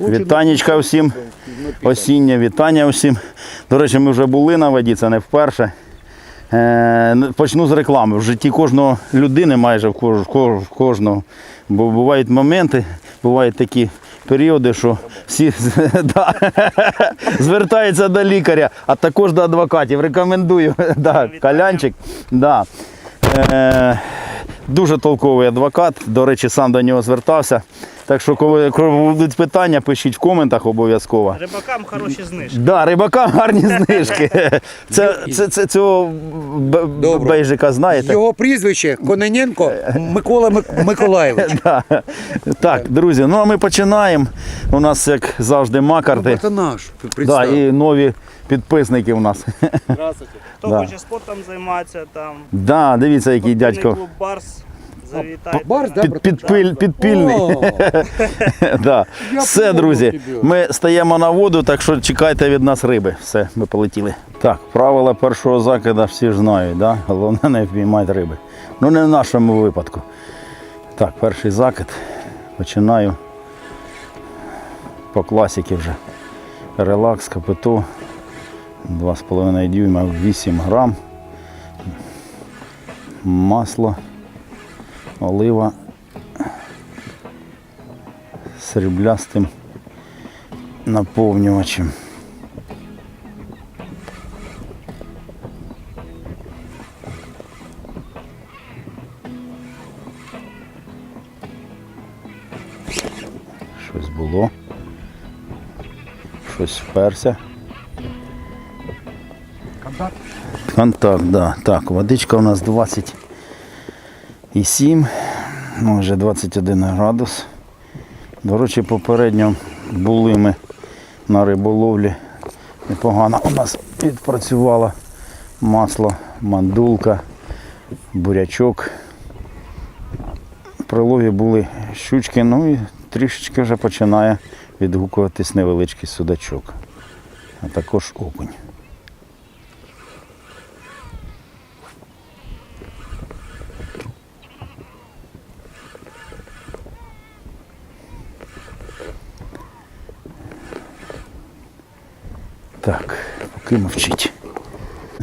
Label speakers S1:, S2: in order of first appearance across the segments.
S1: Вітанечка всім. Осіннє вітання всім. До речі, ми вже були на воді, це не вперше. Е, Почну з реклами. В житті кожного людини, майже в кожного. Бо бувають моменти, бувають такі періоди, що всі да, звертаються до лікаря, а також до адвокатів. Рекомендую. Да, Калянчик. Да. Е, Дуже толковий адвокат. До речі, сам до нього звертався. Так що, коли коли будуть питання, пишіть в коментах обов'язково.
S2: Рибакам хороші знижки.
S1: Да, рибакам гарні знижки. Це, це, це цього б- б-
S3: Добре.
S1: бейжика знаєте?
S3: Його прізвище Кононенко Микола Мик- Миколаєвич.
S1: Да. Так, друзі, ну а ми починаємо. У нас, як завжди, макарти.
S3: Це наш.
S1: Да,
S3: Представ.
S1: і нові підписники у нас.
S2: Хто
S1: Да.
S2: хоче спортом займатися, там
S1: Да, дивіться, який
S2: спортивний
S1: дядько
S2: клуб Барс. Завітайте.
S3: Барс, да,
S1: під, підпиль, підпільний.
S3: О,
S1: Да.
S3: Я
S1: Все, друзі, ми стаємо на воду, так що чекайте від нас риби. Все, ми полетіли. Так, правила першого закида всі ж знають, да? головне не впіймати риби. Ну не в нашому випадку. Так, перший закид. Починаю по класіки вже. Релакс, капиту. 2,5 дюйма, 8 грам. Масло, олива сріблястим наповнювачем. Щось було. Щось вперся.
S3: Контакт?
S1: Контакт, да. Так, водичка у нас 27, ну вже 21 градус. До речі, попередньо були ми на риболовлі. Непогано у нас відпрацювало масло, мандулка, бурячок. При лові були щучки, ну і трішечки вже починає відгукуватись невеличкий судачок, а також окунь. Так, поки мовчить.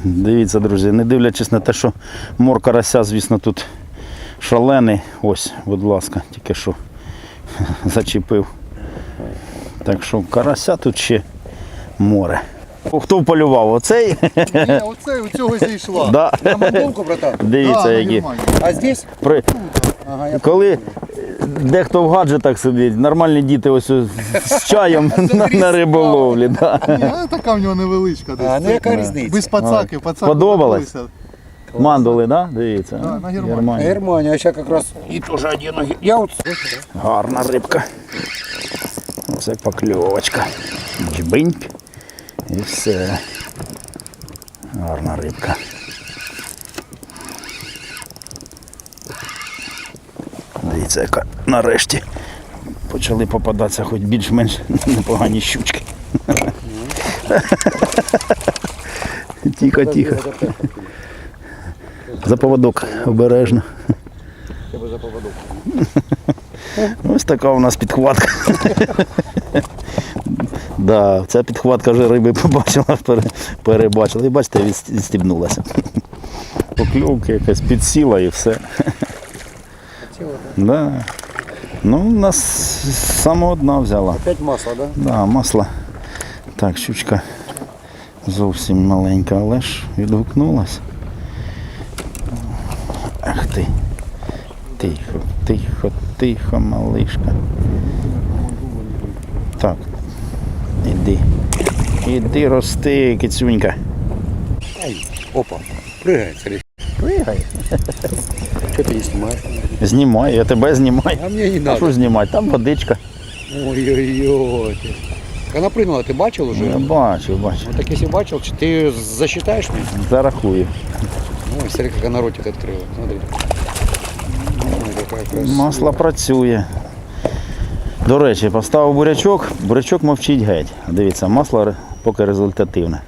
S1: Дивіться, друзі, не дивлячись на те, що мор карася, звісно, тут шалений. Ось, будь ласка, тільки що зачепив. Так що карася тут ще море. Хто вполював? Оцей?
S4: Ні, оце у цього зійшла.
S1: Да.
S3: На мандулку, братан.
S1: Дивіться,
S4: Да,
S1: які.
S4: нормально.
S3: А здесь?
S1: При...
S3: Ага, я
S1: Коли дехто в гаджетах сидить, нормальні діти ось з чаєм на, на риболовлі. Да.
S4: Ні, така в нього невеличка десь.
S3: А, ну яка різниця?
S4: Без пацаки, пацаки.
S1: Сподобалось?
S4: забилися.
S1: Мандули, да? Дивіться.
S4: Да, на Германії.
S1: Германія.
S3: Германія, а ще якраз і теж одіну. Я от
S1: Гарна рибка. Це покльовочка. Джбиньк. І все. Гарна рибка. Дивіться, яка нарешті почали попадатися хоч більш-менш непогані щучки. Тихо, тихо. За поводок обережно. Ось така у нас підхватка. Да, ця підхватка вже риби побачила, перебачила. І бачите, відстібнулася. Покльовка якась підсіла і все. Да. Ну, у нас саме одна взяла.
S3: опять масло, да?
S1: Да, масло. Так, щучка зовсім маленька, але ж відгукнулась. Ах ти. Тихо, тихо, тихо, малишка. Так. Іди. Іди рости, кицюнька.
S3: Опа, пригай, скорее.
S1: Пригай.
S3: Что ты не снимаешь?
S1: Знімай, я тебе знімаю.
S3: А мне не
S1: А
S3: надо.
S1: що знімати? Там водичка.
S3: Ой-ой-ой. Она прыгнула, ты бачил уже?
S1: Я бачу, бачу.
S3: Вот так если бачил, ты засчитаешь мне?
S1: Зарахую.
S3: Ой, смотри, как она ротик открыла. Смотри. Ой, какая красивая.
S1: Масло працює. До речі, поставив бурячок, бурячок мовчить геть. Дивіться, масло ре- поки результативне.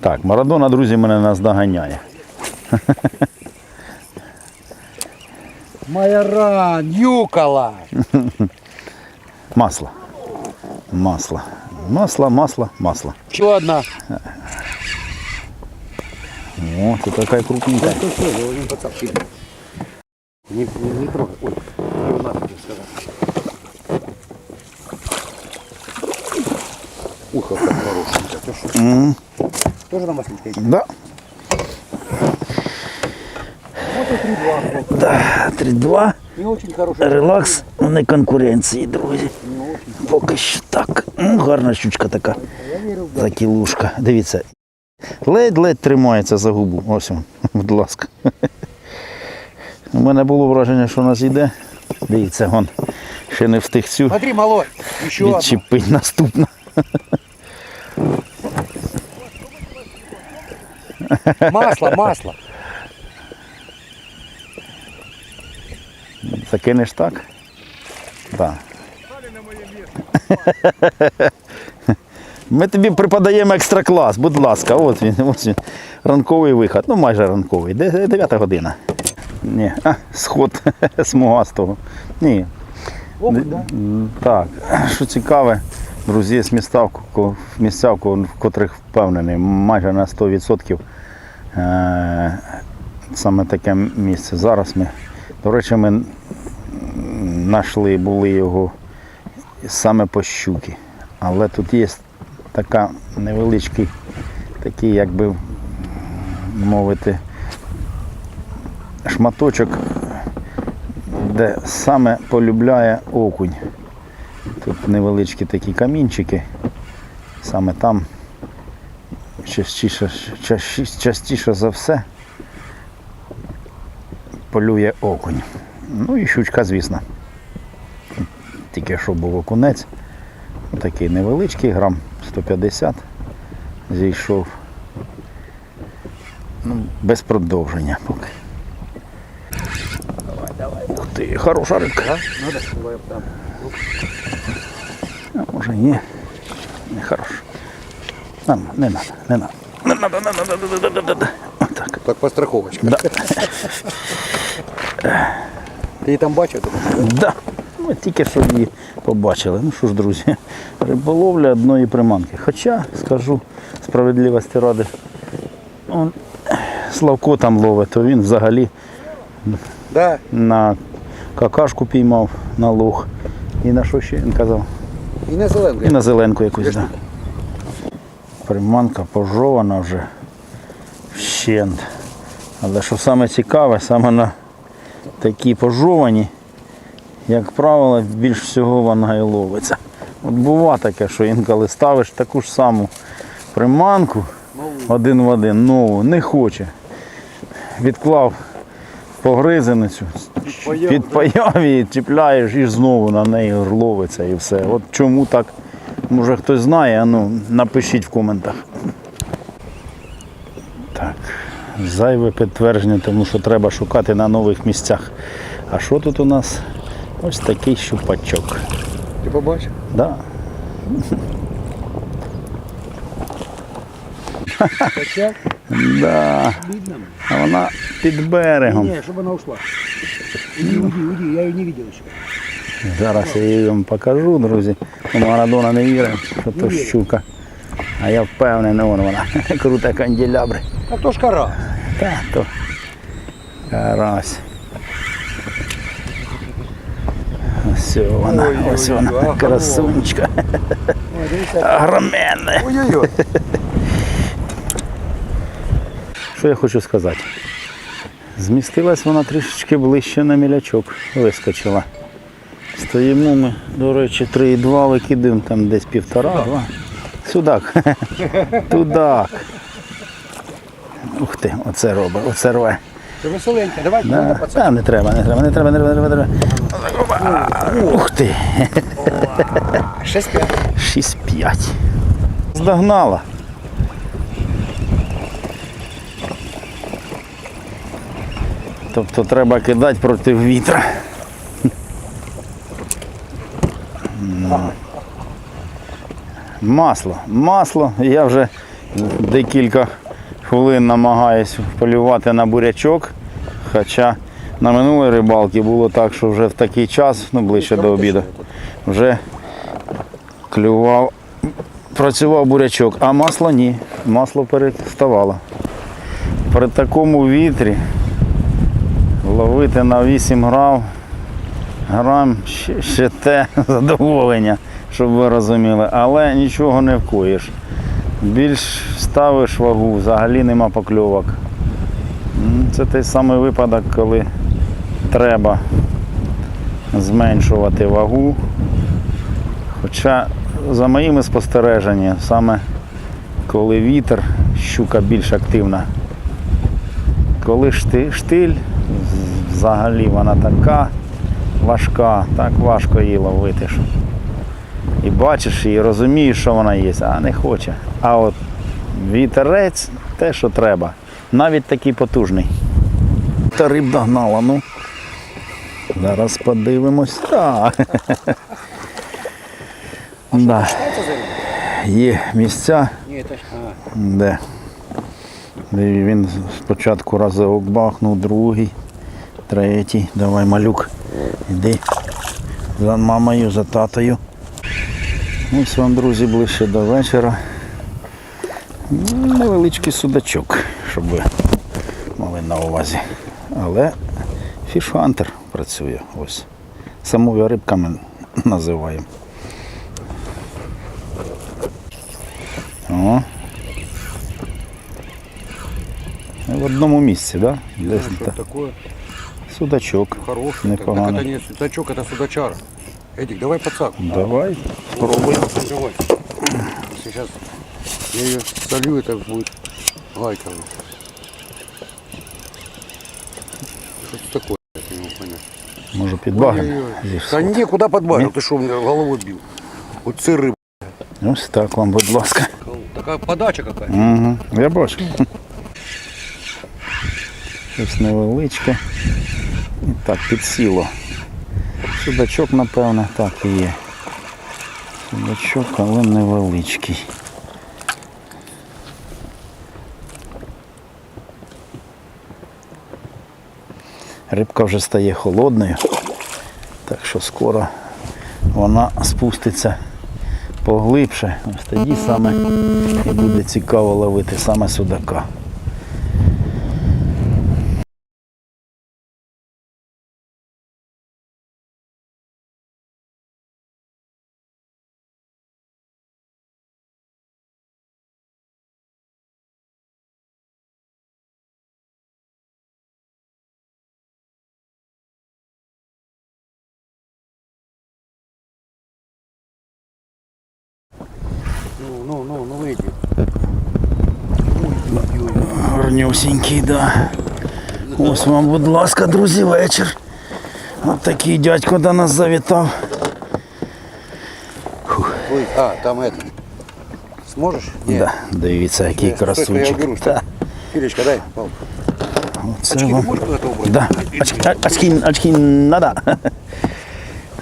S1: Так, Марадона, друзі, мене наздоганяє.
S3: Майоран, Юкола.
S1: Масло. Масло. Масло, масло, масло.
S3: Еще одна.
S1: О, тут такая крупненькая.
S3: Возьму пацан, сильно. Не, не, не трогай. Ой, его надо тебе сказать. Ух, как хорошенькая. Ты что?
S1: М,
S3: Тоже на масличке?
S1: Да. Да, 3-2.
S3: Не очень хорошая.
S1: Релакс не конкуренції, друзі. Поки що так. Ну, гарна щучка така. Закілушка. Дивіться. Ледь-ледь тримається за губу. Ось він, будь ласка. У мене було враження, що нас йде. Дивіться, вон. Ще не встиг цю
S3: Смотри, малой, одна.
S1: відчепить наступна.
S3: Масло, масло.
S1: Закинеш так? Так. Ми тобі припадаємо екстра клас, будь ласка, от він, ось він. Ранковий виход. Ну майже ранковий. Де- Дев'ята година. Ні, а, сход смугастого. Ні. М, Так, що цікаве, друзі, є міставку, ко- місцявку, в котрих впевнений, майже на 100% е, саме таке місце. Зараз ми, до речі, ми знайшли, були його саме по щуки. Але тут є така невеличкий, такий, як би мовити, шматочок де саме полюбляє окунь. Тут невеличкі такі камінчики. Саме там частіше, частіше, за все полює окунь. Ну і щучка, звісно. Тільки що був окунець. Такий невеличкий, грам 150 зійшов. Ну, без продовження поки. Ух ти, хороша рибка.
S3: Там.
S1: А може ні. Не хорош. Нам, не надо, не надо. Не надо, не надо, не надо. Отак.
S3: Так по.
S1: Да.
S3: Ти її там бачив?
S1: Да. Ми тільки що її побачили. Ну що ж, друзі, риболовля одної приманки. Хоча, скажу справедливості ради, он, Славко там ловить, то він взагалі
S3: Да.
S1: на какашку піймав, на луг. І на що ще він казав?
S3: І на зеленку.
S1: І на зеленку якусь. Да. Приманка пожована вже вщент. Але що саме цікаве, саме на такі пожовані, як правило, більш всього вона і ловиться. От бува таке, що інколи ставиш таку ж саму приманку один в один, нову, не хоче. Відклав погризеницю, підпаяв її, чіпляєш і знову на неї ловиться і все. От чому так, може хтось знає, а ну напишіть в коментах. Так, зайве підтвердження, тому що треба шукати на нових місцях. А що тут у нас? Ось такий щупачок.
S3: Ти побачив?
S1: Да.
S3: Качав?
S1: Да. А вона під берегом.
S3: Не, чтобы она ушла. Уйди, уйди, уйди, я ее не видел еще.
S1: Зараз я її вам покажу, друзі. Марадона не вірить, що то щука. А я впевнений, вон вона. Крута канделябри.
S3: А то ж кора.
S1: Та то карась. Ось вона,
S3: Ой-ой-ой,
S1: ось вона,
S3: ага.
S1: красунечка.
S3: Ой, дивися.
S1: Огроменна.
S3: Ой-ой-ой.
S1: Що я хочу сказати? Змістилась вона трішечки ближче на мілячок, вискочила. Стоїмо ми, до речі, 3,2 викидаємо там десь півтора-два. Судак. Тудак. Ух ти, оце робить, оце рве.
S3: Ти веселенька, давай
S1: Да. Та, не треба, не треба, не треба, не треба, не треба. треба. Ух ти.
S3: 6-5.
S1: 6-5. Здогнала. Тобто треба кидати проти вітра. Ну. Масло. Масло. Я вже декілька хвилин намагаюсь полювати на бурячок. Хоча на минулій рибалці було так, що вже в такий час, ну ближче до обіду, вже Клював, працював бурячок, а масло ні. Масло переставало. При такому вітрі ловити на 8 грам, грам ще, ще те задоволення, щоб ви розуміли. Але нічого не вкоїш. Більш ставиш вагу, взагалі нема покльовок. Це той самий випадок, коли треба зменшувати вагу. Хоча, за моїми спостереженнями, саме коли вітер, щука більш активна. Коли штиль, взагалі вона така важка, так важко її ловити. І бачиш її, розумієш, що вона є, а не хоче. А от вітерець те, що треба. Навіть такий потужний. Та риб догнала, ну. Зараз подивимось. Так. Да. Є місця, де. де він спочатку разок бахнув, другий, третій. Давай, малюк. Іди. За мамою, за татою. Ось вам, друзі, ближче до вечора. Невеличкий судачок, щоб ви мали на увазі. Але фішхантер працює. Ось. Самою рибками називаємо. О. В одному місці, так? Да? Десь
S3: що
S1: та-
S3: таке?
S1: судачок.
S3: Хороший.
S1: Непогано.
S3: Так, это не судачок, это судачара. Эдик, давай подсак.
S1: Давай, спробуй.
S3: Давай. Сейчас я ее солю, это будет гайка. Что это такое? Я не могу понять.
S1: Може під багом.
S3: Ой-ой-ой. Да не, куда подбавил? Ты что, меня головой бил? Вот сыры.
S1: Ось так вам, будь ласка.
S3: Такая подача какая.
S1: Угу. Я бачу. Щось невеличке. І так, підсіло. Судачок, напевно, так і є. Судачок, але невеличкий. Рибка вже стає холодною, так що скоро вона спуститься поглибше. Ось тоді саме і буде цікаво ловити саме судака.
S3: Ну, ну, ну, ну выйди.
S1: Гарнюсінький, да. Ось вам, будь ласка, друзі, вечір. От такий дядько до нас завітав.
S3: Ой, а, там это. Сможешь? Нет.
S1: Да, дивіться, який
S3: Стой, стой, я
S1: красунчик.
S3: уберу,
S1: Да.
S3: Кирочка, дай. палку.
S1: Оце
S3: Очки ты
S1: вам.
S3: можешь куда-то убрать?
S1: Да. Очки, а- очки, очки надо.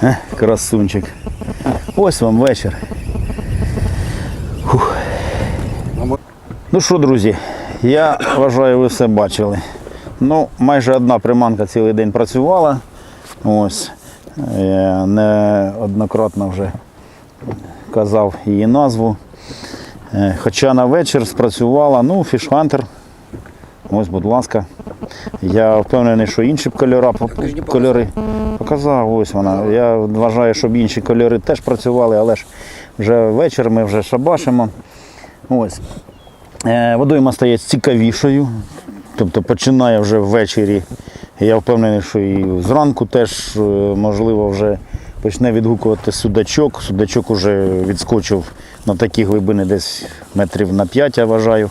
S1: Е, Красунчик. Ось вам вечір. Фух. Ну що, друзі, я вважаю, ви все бачили. Ну, майже одна приманка цілий день працювала. Ось. Я неоднократно вже казав її назву. Е, Хоча на вечір спрацювала, ну, фішхантер. Ось, будь ласка. Я впевнений, що інші б кольора, кольори показав. Ось вона. Я вважаю, щоб інші кольори теж працювали, але ж вже вечір ми вже шабашимо. Ось. Е, Водойма стає цікавішою. Тобто починає вже ввечері. Я впевнений, що і зранку теж, е, можливо, вже почне відгукувати судачок. Судачок вже відскочив на такі глибини десь метрів на 5, я вважаю.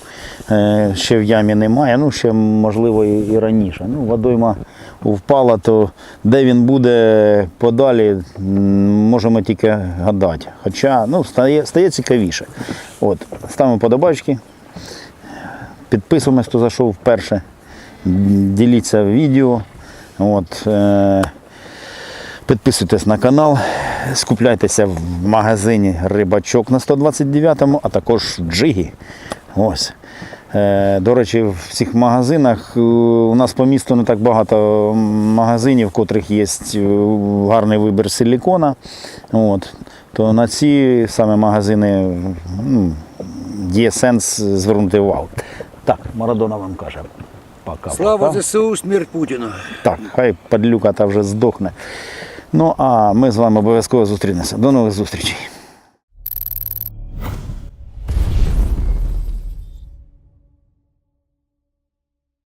S1: Е, Ще в ямі немає, ну ще можливо і раніше. Ну, водойма впала, то де він буде подалі, можемо тільки гадати. Хоча ну, стає, стає цікавіше. От, ставимо подобачки. Підписуємось, хто зайшов вперше. Діліться відео. От, е, підписуйтесь на канал, скупляйтеся в магазині рибачок на 129-му, а також джигі. Ось. Е, до речі, в цих магазинах е, у нас по місту не так багато магазинів, в котрих є е, гарний вибір силікона. От. То на ці саме магазини ну, є сенс звернути увагу. Так, Марадона вам каже. Пока,
S3: Слава
S1: пока.
S3: ЗСУ, смерть Путіна.
S1: Так, хай падлюка та вже здохне. Ну а ми з вами обов'язково зустрінемося. До нових зустрічей.